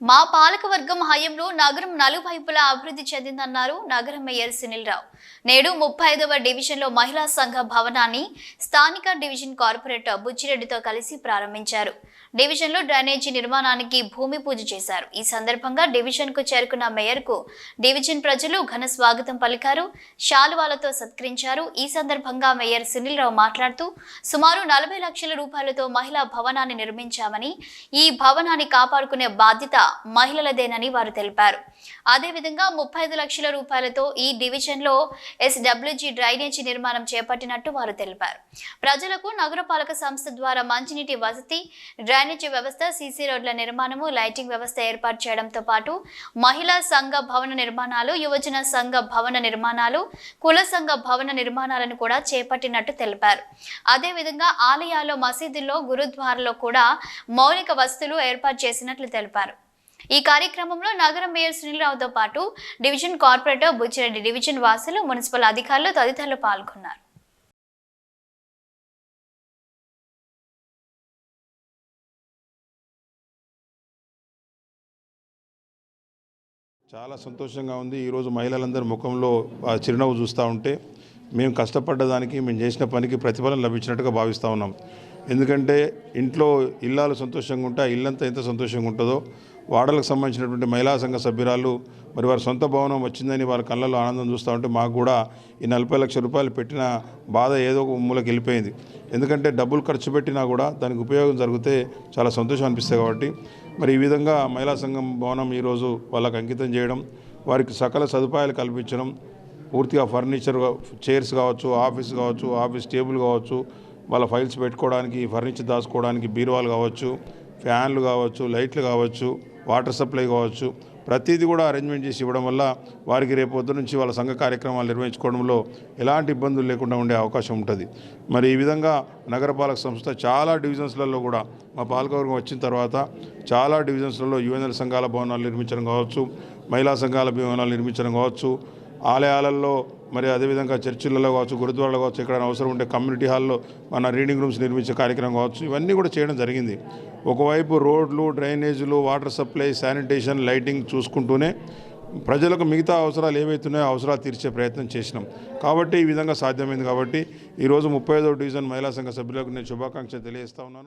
మా పాలకవర్గం హయంలో నగరం నలువైపులా అభివృద్ధి చెందిందన్నారు నగర మేయర్ సునీల్ రావు నేడు ముప్పై ఐదవ డివిజన్లో మహిళా సంఘ భవనాన్ని స్థానిక డివిజన్ కార్పొరేటర్ బుచ్చిరెడ్డితో కలిసి ప్రారంభించారు. డివిజన్లో డ్రైనేజీ నిర్మాణానికి భూమి పూజ చేశారు. ఈ సందర్భంగా డివిజన్కు చేరుకున్న మేయర్కు డివిజన్ ప్రజలు ఘన స్వాగతం పలికారు. శాలువాలతో సత్కరించారు. ఈ సందర్భంగా మేయర్ సునీల్ రావు మాట్లాడుతూ సుమారు నలభై లక్షల రూపాయలతో మహిళా భవనాన్ని నిర్మించామని ఈ భవనాన్ని కాపాడుకునే బాధ్యత మహిళలదేనని వారు తెలిపారు. అదేవిధంగా ముప్పై ఐదు లక్షల రూపాయలతో ఈ డివిజన్లో ఎస్డబ్ల్యూజీ డ్రైనేజీ నిర్మాణం చేపట్టినట్టు వారు తెలిపారు. ప్రజలకు నగరపాలక సంస్థ ద్వారా మంచినీటి వసతి డ్రై వ్యవస్థ సీసీ రోడ్ల నిర్మాణము లైటింగ్ వ్యవస్థ ఏర్పాటు చేయడంతో పాటు మహిళా సంఘ భవన నిర్మాణాలు యువజన సంఘ భవన నిర్మాణాలు కుల సంఘ భవన నిర్మాణాలను కూడా చేపట్టినట్టు తెలిపారు. అదేవిధంగా ఆలయాల్లో మసీదుల్లో గురుద్వారలో కూడా మౌలిక వసతులు ఏర్పాటు చేసినట్లు తెలిపారు. ఈ కార్యక్రమంలో నగర మేయర్ సునీల్రావుతో పాటు డివిజన్ కార్పొరేటర్ బుచ్చిరెడ్డి డివిజన్ వాసులు మున్సిపల్ అధికారులు తదితరులు పాల్గొన్నారు. చాలా సంతోషంగా ఉంది. ఈరోజు మహిళలందరి ముఖంలో ఆ చిరునవ్వు చూస్తూ ఉంటే మేము కష్టపడ్డదానికి మేము చేసిన పనికి ప్రతిఫలం లభించినట్టుగా భావిస్తూ ఉన్నాం. ఎందుకంటే ఇంట్లో ఇల్లాలు సంతోషంగా ఉంటే ఆ ఇల్లంతా ఎంత సంతోషంగా ఉంటుందో. వాడలకు సంబంధించినటువంటి మహిళా సంఘ సభ్యురాలు మరి వారి సొంత భవనం వచ్చిందని వారి కళ్ళల్లో ఆనందం చూస్తూ ఉంటే మాకు కూడా ఈ నలభై లక్షల రూపాయలు పెట్టిన బాధ ఏదో ఒక మూలకి వెళ్ళిపోయింది. ఎందుకంటే డబ్బులు ఖర్చు పెట్టినా కూడా దానికి ఉపయోగం జరిగితే చాలా సంతోషం అనిపిస్తుంది కాబట్టి మరి ఈ విధంగా మహిళా సంఘం భవనం ఈరోజు వాళ్ళకి అంకితం చేయడం వారికి సకల సదుపాయాలు కల్పించడం పూర్తిగా ఫర్నిచర్ చైర్స్ కావచ్చు ఆఫీస్ కావచ్చు ఆఫీస్ టేబుల్ కావచ్చు వాళ్ళ ఫైల్స్ పెట్టుకోవడానికి ఫర్నిచర్ దాచుకోవడానికి బీరువాలు కావచ్చు ఫ్యాన్లు కావచ్చు లైట్లు కావచ్చు వాటర్ సప్లై కావచ్చు. ప్రతిదీ కూడా అరేంజ్మెంట్ చేసి ఇవ్వడం వల్ల వారికి రేపొద్దు నుంచి వాళ్ళ సంఘ కార్యక్రమాలు నిర్వహించుకోవడంలో ఎలాంటి ఇబ్బందులు లేకుండా ఉండే అవకాశం ఉంటుంది. మరి ఈ విధంగా నగరపాలక సంస్థ చాలా డివిజన్స్లలో కూడా మా పాలకవర్గం వచ్చిన తర్వాత చాలా డివిజన్స్లలో యువజన సంఘాల భవనాలు నిర్మించడం కావచ్చు మహిళా సంఘాల భవనాలు నిర్మించడం కావచ్చు ఆలయాలలో మరి అదేవిధంగా చర్చిలలో కావచ్చు గురుద్వారాలు కావచ్చు ఎక్కడైనా అవసరం ఉంటే కమ్యూనిటీ హాల్లో మన రీడింగ్ రూమ్స్ నిర్మించే కార్యక్రమం కావచ్చు ఇవన్నీ కూడా చేయడం జరిగింది. ఒకవైపు రోడ్లు డ్రైనేజీలు వాటర్ సప్లై శానిటేషన్ లైటింగ్ చూసుకుంటూనే ప్రజలకు మిగతా అవసరాలు ఏవైతున్నాయో అవసరాలు తీర్చే ప్రయత్నం చేసినాం. కాబట్టి ఈ విధంగా సాధ్యమైంది కాబట్టి ఈరోజు ముప్పై ఐదో డివిజన్ మహిళా సంఘ సభ్యులకు నేను శుభాకాంక్షలు తెలియజేస్తా ఉన్నాను.